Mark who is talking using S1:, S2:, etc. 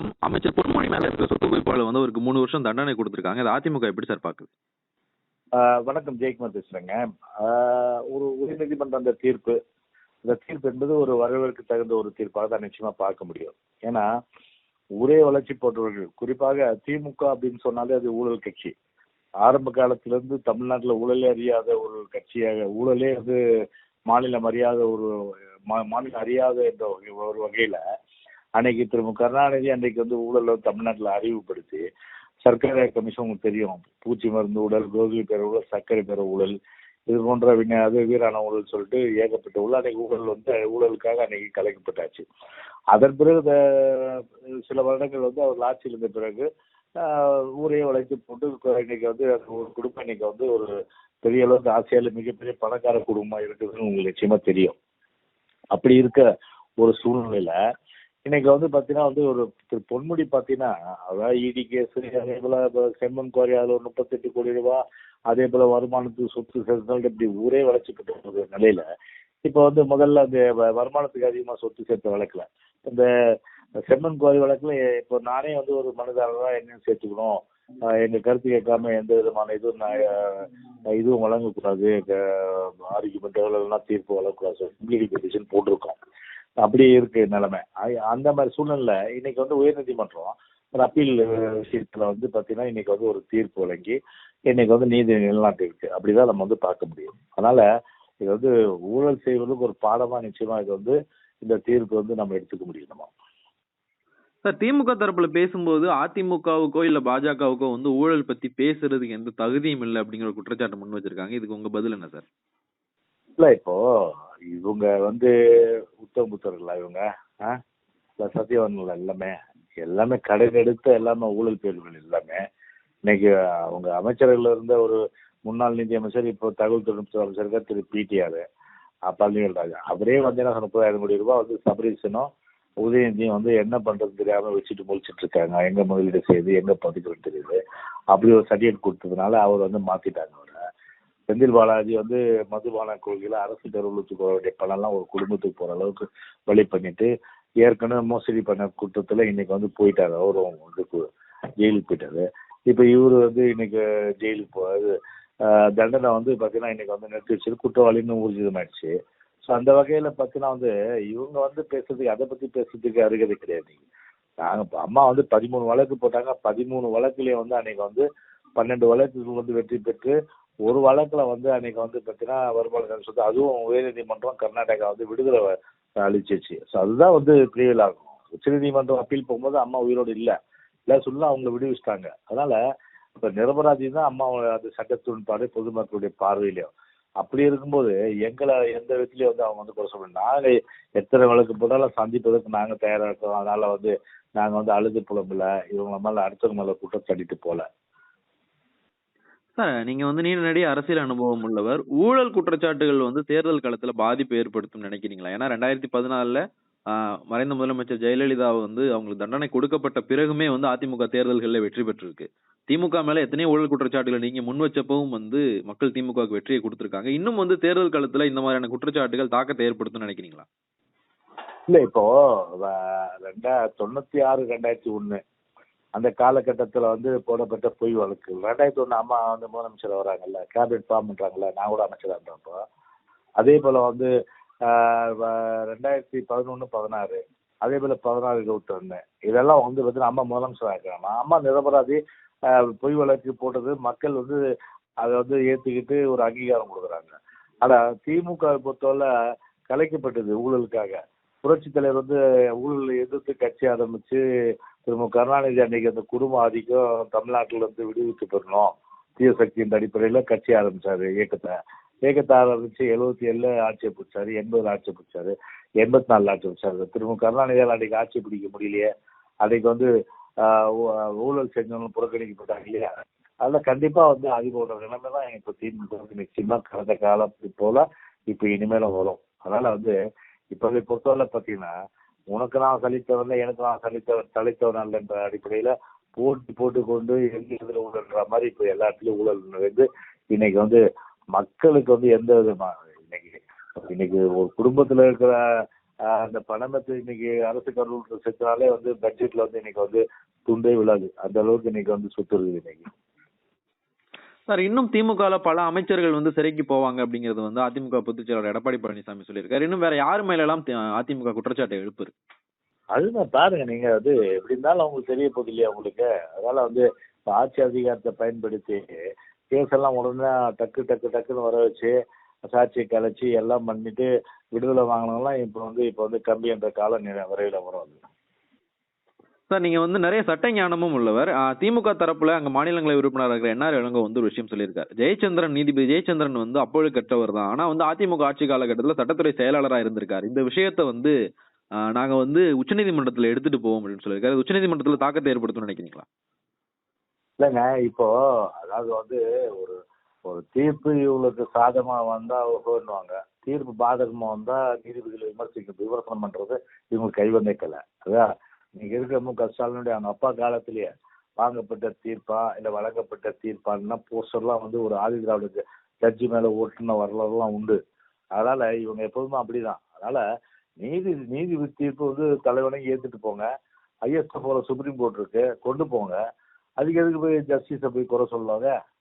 S1: நீதிமன்றம் அமைச்சர் பொன்முடி மேல இருக்கிற சொத்து குவிப்பால வந்து அவருக்கு மூணு வருஷம் தண்டனை கொடுத்திருக்காங்க. இது அதிமுக எப்படி சார் பாக்குது
S2: வணக்கம். ஜெயக்குமார் பேசுறேங்க. ஒரு உயர்நீதிமன்ற அந்த தீர்ப்பு இந்த தீர்ப்பு என்பது ஒரு வரவேற்கு தகுந்த ஒரு தீர்ப்பாக தான் நிச்சயமா பார்க்க முடியும். ஏன்னா ஒரே வளர்ச்சி போன்றவர்கள் குறிப்பாக திமுக அப்படின்னு சொன்னாலே அது ஊழல் கட்சி. ஆரம்ப காலத்துல இருந்து தமிழ்நாட்டுல ஊழலே அறியாத ஒரு கட்சியாக ஊழலே வந்து மாநிலம் அறியாத ஒரு மா- மாநிலம் அறியாத என்ற ஒரு வகையில அன்னைக்கு திரு கருணாநிதி அன்னைக்கு வந்து ஊழலை தமிழ்நாட்டில் அறிவுப்படுத்தி சர்க்கரை கமிஷன் உங்களுக்கு தெரியும். பூச்சி மருந்து ஊழல் கோதுமை பெற ஊழல் சர்க்கரை பெற ஊழல் இது போன்ற வின அது வீரான ஊழல் சொல்லிட்டு ஏகப்பட்ட ஊழல் அன்னைக்கு ஊழல் வந்து ஊழலுக்காக அன்னைக்கு கலைக்கப்பட்டாச்சு. அதன் பிறகு இந்த சில வருடங்கள் வந்து அவர் ஆட்சியில் இருந்த பிறகு ஊரையே வளைத்து போட்டு இன்னைக்கு வந்து ஒரு குடும்பம் இன்னைக்கு வந்து ஒரு பெரிய அளவுக்கு ஆசியாவில் மிகப்பெரிய பணக்கார குடும்பமா இருக்குதுன்னு உங்களுக்கு நிச்சயமா தெரியும். அப்படி இருக்க ஒரு சூழ்நிலையில இன்னைக்கு வந்து பாத்தீங்கன்னா வந்து ஒரு திரு பொன்முடி பாத்தீங்கன்னா அதாவது இடி கேஸ் அதே போல செம்மன் குவாரி அதுல ஒரு முப்பத்தெட்டு கோடி ரூபாய் அதே போல வருமானத்துக்கு சொத்து சேர்த்தல் இப்படி ஊரே வளர்ச்சிக்கிட்டு ஒரு நிலையில. இப்ப வந்து முதல்ல அந்த வ- வருமானத்துக்கு அதிகமா சொத்து சேர்த்த வழக்குல இந்த செம்மன் குவாரி வழக்குல இப்போ நானே வந்து ஒரு மனுதாரரா என்னன்னு சேர்த்துக்கணும். எங்க கருத்து கேட்காம எந்த விதமான இதுவும் நான், இதுவும் வழங்கக்கூடாது. ஆர்குமெண்ட் எல்லாம் தீர்ப்பு வழங்கக்கூடாது. பெட்டிஷன் போட்டிருக்கோம். அப்படி இருக்கு நிலைமை. அந்த மாதிரி சூழ்நிலை இன்னைக்கு வந்து உயர்நீதிமன்றம் ஒரு அப்பீல் விஷயத்துல வந்து பாத்தீங்கன்னா இன்னைக்கு வந்து ஒரு தீர்ப்பு வழங்கி இன்னைக்கு வந்து நீதி நிலைநாட்டு இருக்கு அப்படிதான் நம்ம வந்து பார்க்க முடியும். அதனால இது வந்து ஊழல் செய்வதற்கு ஒரு பாடமா நிச்சயமா இது வந்து இந்த தீர்ப்பு வந்து நம்ம எடுத்துக்க முடியும் நம்ம.
S1: சார் திமுக தரப்புல பேசும்போது அதிமுகவுக்கோ இல்ல பாஜகவுக்கோ வந்து ஊழல் பத்தி பேசுறதுக்கு எந்த தகுதியும் இல்லை அப்படிங்கிற குற்றச்சாட்டு முன் வச்சிருக்காங்க. இதுக்கு உங்க பதில் என்ன சார்?
S2: இல்ல இப்போ இவங்க வந்து உத்தம் புத்தர்களா இவங்க? ஆ? இல்ல எல்லாமே? எல்லாமே கடைநெடுத்த எல்லாமே ஊழல் பேர்கள் எல்லாமே. இன்னைக்கு அவங்க அமைச்சர்கள் இருந்த ஒரு முன்னாள் நிதி அமைச்சர் இப்போ தகவல் தொழில்நுட்ப அமைச்சருக்கா திரு பிடிஆர் பழனிவேல் ராஜா. அவரே வந்து என்ன முப்பதாயிரம் கோடி ரூபாய் வந்து சபரீசனும் உதயநிதியும் வந்து என்ன பண்றது தெரியாம வச்சுட்டு முழிச்சிட்டு இருக்காங்க. எங்க முதலீடு செய்யுது எங்க பதிக்கிறது தெரியுது. அப்படி ஒரு சர்டிஃபிகேட் கொடுத்ததுனால அவர் வந்து மாத்திட்டாங்க அவர். செந்தில் பாலாஜி வந்து மதுபான கொள்கையில் அரசு கருவூலத்துக்கு போக வேண்டிய பணம்லாம் ஒரு குடும்பத்துக்கு போற அளவுக்கு வழி பண்ணிட்டு ஏற்கனவே மோசடி பண்ண குற்றத்தில் இன்னைக்கு வந்து போயிட்டாரு. அவரும் வந்து கு- ஜெயிலுக்கு போயிட்டாரு. இப்போ இவர் வந்து இன்னைக்கு ஜெயிலுக்கு போகாது தண்டனை வந்து பார்த்தீங்கன்னா இன்னைக்கு வந்து நிறுத்தி வச்சு குற்றவாளின்னு ஊர்ஜிதமாயிடுச்சு. ஸோ அந்த வகையில் பார்த்தீங்கன்னா வந்து இவங்க வந்து பேசுறதுக்கு அதை பற்றி பேசுறதுக்கு அருகதை கிடையாது நாங்கள் அம்மா வந்து பதிமூணு வழக்கு போட்டாங்க. பதிமூணு வழக்குலேயே வந்து அன்னைக்கு வந்து பன்னெண்டு வழக்குகள் வந்து வெற்றி பெற்று ஒரு வழக்குல வந்து அன்னைக்கு வந்து பார்த்தீங்கன்னா வருமான சொத்து அதுவும் உயர்நீதிமன்றம் கர்நாடகா வந்து விடுதலை வ- அளிச்சிச்சு. ஸோ அதுதான் வந்து பிரிவில் ஆகும். உச்சநீதிமன்றம் அப்பீல் போகும்போது அம்மா உயிரோடு இல்லை. இல்லை சொல்லி அவங்கள விடுவிச்சிட்டாங்க. அதனால இப்போ நிரபராதி தான் அம்மா அது சட்டத்தின்பாடு பொதுமக்களுடைய பார்வையிலையும் அப்படி இருக்கும்போது எங்களை எந்த விதத்துலயும் வந்து அவங்க வந்து குறை சொல்ல நாங்க எத்தனை வழக்கு போட்டாலும் சந்திப்பதற்கு நாங்க தயாரா இருக்கோம். அதனால வந்து நாங்க வந்து அழுது புலம்புல. இவங்க மேல அடுத்தவங்க மேல குற்றச்சாட்டிட்டு போல.
S1: சார் நீங்க வந்து நீண்ட நடிகை அரசியல் அனுபவம் உள்ளவர். ஊழல் குற்றச்சாட்டுகள் வந்து தேர்தல் காலத்துல பாதிப்பு ஏற்படுத்தும் நினைக்கிறீங்களா? ஏன்னா ரெண்டாயிரத்தி பதினாலுல மறைந்த முதலமைச்சர் ஜெயலலிதா வந்து அவங்களுக்கு தண்டனை கொடுக்கப்பட்ட பிறகுமே வந்து அதிமுக தேர்தல்களில் வெற்றி பெற்றிருக்கு. திமுக மேல எத்தனையோ ஊழல் குற்றச்சாட்டுகளை நீங்க முன் வச்சப்பவும் வந்து மக்கள் திமுகவுக்கு வெற்றியை கொடுத்திருக்காங்க. இன்னும் வந்து தேர்தல் காலத்துல இந்த மாதிரியான குற்றச்சாட்டுகள் தாக்கத்தை ஏற்படுத்தும் நினைக்கிறீங்களா?
S2: இல்ல இப்போ ரெண்டா தொண்ணூத்தி ஆறு ரெண்டாயிரத்தி ஒண்ணு அந்த காலகட்டத்தில் வந்து போடப்பட்ட பொய் வழக்கு. ரெண்டாயிரத்தி ஒன்று அம்மா வந்து முதலமைச்சர் வராங்கல்ல கேபினட் ஃபார்ம் பண்ணுறாங்கல்ல நான் கூட அமைச்சரா இருந்தப்போ. அதே போல் வந்து ரெண்டாயிரத்தி பதினொன்று பதினாறு அதே போல் பதினாறு இருபத்தி ஒண்ணு இதெல்லாம் வந்து பார்த்தீங்கன்னா அம்மா முதலமைச்சர் ஆகிறாங்க அம்மா நிரபராதி பொய் வழக்கு போட்டது மக்கள் வந்து அதை வந்து ஏற்றுக்கிட்டு ஒரு அங்கீகாரம் கொடுக்குறாங்க. ஆனால் திமுக பொறுத்தவரை கலைக்கப்பட்டது ஊழலுக்காக. புரட்சி தலைவர் வந்து ஊழல் எதிர்த்து கட்சி ஆரம்பிச்சு திரு கருணாநிதி அன்னைக்கு அந்த குடும்ப ஆதிக்கம் தமிழ்நாட்டில் இருந்து விடுவித்து பெறணும். தீய சக்தியின் அடிப்படையில் கட்சி ஆரம்பிச்சாரு இயக்கத்தை. இயக்கத்தை ஆரம்பிச்சு எழுபத்தி ஏழுல ஆட்சியை பிடிச்சாரு எண்பதுல ஆட்சி பிடிச்சாரு எண்பத்தி நாலுல ஆட்சி பிடிச்சாரு. திரு கருணாநிதியால் அன்னைக்கு ஆட்சி பிடிக்க முடியலையே. அன்னைக்கு வந்து ஊழல் செஞ்சவங்க புறக்கணிக்கப்பட்டாங்க இல்லையா? அதெல்லாம் கண்டிப்பா வந்து அதிபரோட நிலைமை தான் இப்போ திமுக நிச்சயமா கடந்த காலம் போல இப்போ இனிமேலும் வரும். அதனால வந்து இப்ப பொறுத்தவரை பார்த்தீங்கன்னா உனக்கு நான் சலித்தவன் எனக்கு நான் சலித்தவன் சலித்தவன் அல்ல என்ற அடிப்படையில போட்டு போட்டு கொண்டு எங்க இதுல ஊழல்ன்ற மாதிரி இப்போ எல்லா இடத்துலயும் ஊழல் வந்து இன்னைக்கு வந்து மக்களுக்கு வந்து எந்த விதமான இன்னைக்கு இன்னைக்கு ஒரு குடும்பத்துல இருக்கிற அந்த பணமத்தை இன்னைக்கு அரசு கல்லூரி சேர்த்தனாலே வந்து பட்ஜெட்ல வந்து இன்னைக்கு வந்து துண்டே விழாது. அந்த அளவுக்கு இன்னைக்கு வந்து சொத்து இருக்குது இன்னைக்கு.
S1: சார் இன்னும் திமுகல பல அமைச்சர்கள் வந்து சிறைக்கு போவாங்க அப்படிங்கிறது வந்து அதிமுக பொதுச் செயலாளர் எடப்பாடி பழனிசாமி சொல்லியிருக்காரு. இன்னும் வேற யார் மேல எல்லாம் அதிமுக குற்றச்சாட்டை எழுப்புரு?
S2: அதுதான் பாருங்க நீங்க அது எப்படி இருந்தாலும் அவங்களுக்கு தெரிய போகுது இல்லையா உங்களுக்கு? அதனால வந்து ஆட்சி அதிகாரத்தை பயன்படுத்தி கேஸ் எல்லாம் உடனே டக்கு டக்கு டக்குன்னு வர வச்சு சாட்சியை கலைச்சி எல்லாம் பண்ணிட்டு விடுதலை வாங்கினவங்களாம் இப்போ வந்து இப்போ வந்து கம்பி என்ற கால விரைவில் வரும் அது.
S1: சார் நீங்க வந்து நிறைய சட்ட ஞானமும் உள்ளவர். திமுக தரப்புல அங்க மாநிலங்களவை உறுப்பினராக இருக்கிற என்ஆர் இளங்கோ வந்து ஒரு விஷயம் சொல்லியிருக்காரு. ஜெயச்சந்திரன் நீதிபதி ஜெயச்சந்திரன் வந்து அப்பொழுது கற்றவர் தான். ஆனா வந்து அதிமுக ஆட்சி காலகட்டத்தில் சட்டத்துறை செயலாளராக இருந்திருக்காரு. இந்த விஷயத்த வந்து நாங்கள் நாங்க வந்து உச்சநீதிமன்றத்தில் எடுத்துட்டு போவோம் அப்படின்னு சொல்லியிருக்காரு. உச்சநீதிமன்றத்தில் தாக்கத்தை ஏற்படுத்தும் நினைக்கிறீங்களா?
S2: இல்லைங்க இப்போ அதாவது வந்து ஒரு ஒரு தீர்ப்பு இவங்களுக்கு சாதகமா வந்தா ஓகோன்னுவாங்க. தீர்ப்பு பாதகமா வந்தா நீதிபதிகளை விமர்சிக்க விமர்சனம் பண்றது இவங்களுக்கு கைவந்தே கலை அதான் இன்னைக்கு இருக்கிற மு க ஸ்டாலினுடைய அவங்க அப்பா காலத்திலேயே வாங்கப்பட்ட தீர்ப்பா இல்ல வழங்கப்பட்ட தீர்ப்பான்னா போஸ்டர்லாம் வந்து ஒரு ஆதி திராவிட ஜட்ஜி மேல ஓட்டுன வரலாறுலாம் உண்டு. அதனால இவங்க எப்போதுமே அப்படிதான். அதனால நீதி நீதி தீர்ப்பு வந்து தலைவனையும் ஏத்துட்டு போங்க. ஐஎஸ்எஃப் போல சுப்ரீம் கோர்ட் இருக்கு கொண்டு போங்க. அதுக்கு எதுக்கு போய் ஜஸ்டிஸை போய் குறை சொல்லுவாங்க?